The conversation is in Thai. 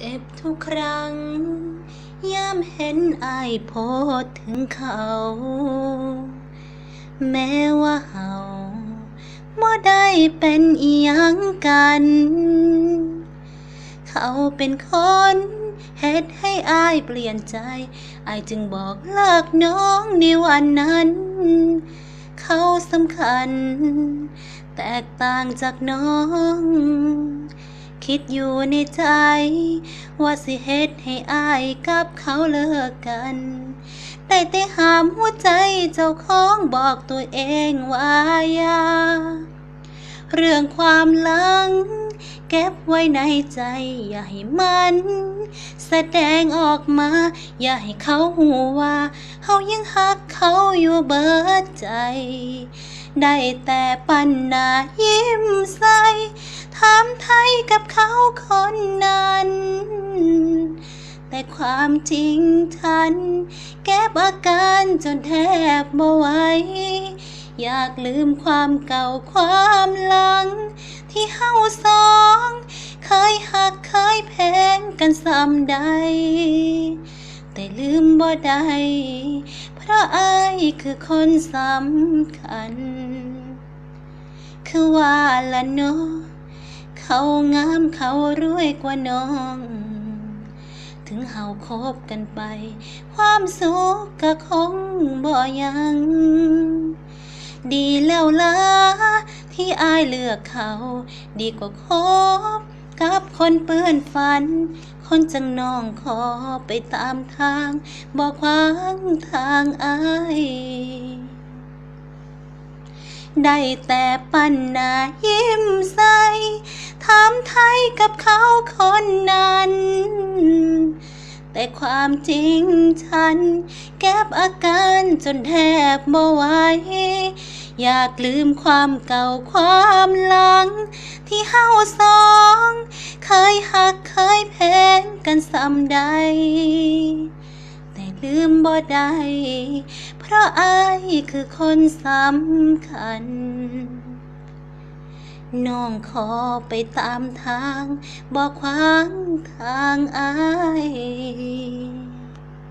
เจ็บทุกครั้งยามเห็นอายโพดถึงเขา แม้ว่าเฮาบ่ได้เป็นอีหยังกัน เขาเป็นคนเฮ็ดให้อายเปลี่ยนใจ อายจึงบอกเลิกน้องในวันนั้น เขาสำคัญ แตกต่างจากน้อง คิดอยู่ในใจ ว่าสิเฮ็ดให้อายกับเขาเลิกกันแต่แต่หามหัวใจเจ้าของบอกตัวเองว่าอย่าเรื่องความหลัง เก็บไว้ในใจ อย่าให้มัน แสดงออกมา อย่าให้เขาหูว่าเฮายังหักเขาอยู่เบิดใจ ได้แต่ปันหน้ายิ้มใส กับเขาคนนั้น แต่ความจริงฉัน แก้อาการจนแทบบ่ไหวอยากลืมความเก่าความหลัง ที่เฮาสอง เคยหักเคยแพงกันซ้ำใด แต่ลืมบ่ได้เพราะอายคือคนสำคัญ คือว่าละเนาะ เขางามเขารวยกว่าน้อง ถึงเฮาคบกันไป ความสุขก็คงบ่ยัง ดีแล้วล่ะที่อายเลือกเขา ดีกว่าคบกับคนเปื้อนฝัน คนจังน้องขอไปตามทางบอกขวางทางอายได้แต่ปันหน้ายิ้มใส่ ถามไทยกับเขาคนนั้น แต่ความจริงฉัน แก็บอาการจนแทบบ่ไหวอยากลืมความเก่าความหลัง ที่เฮาสอง เคยหักเคยแพงกันซ้ำใด แต่ลืมบ่ได้ เพราะอายคือคนสำคัญ น้องขอไปตามทาง บอกขวางทางอาย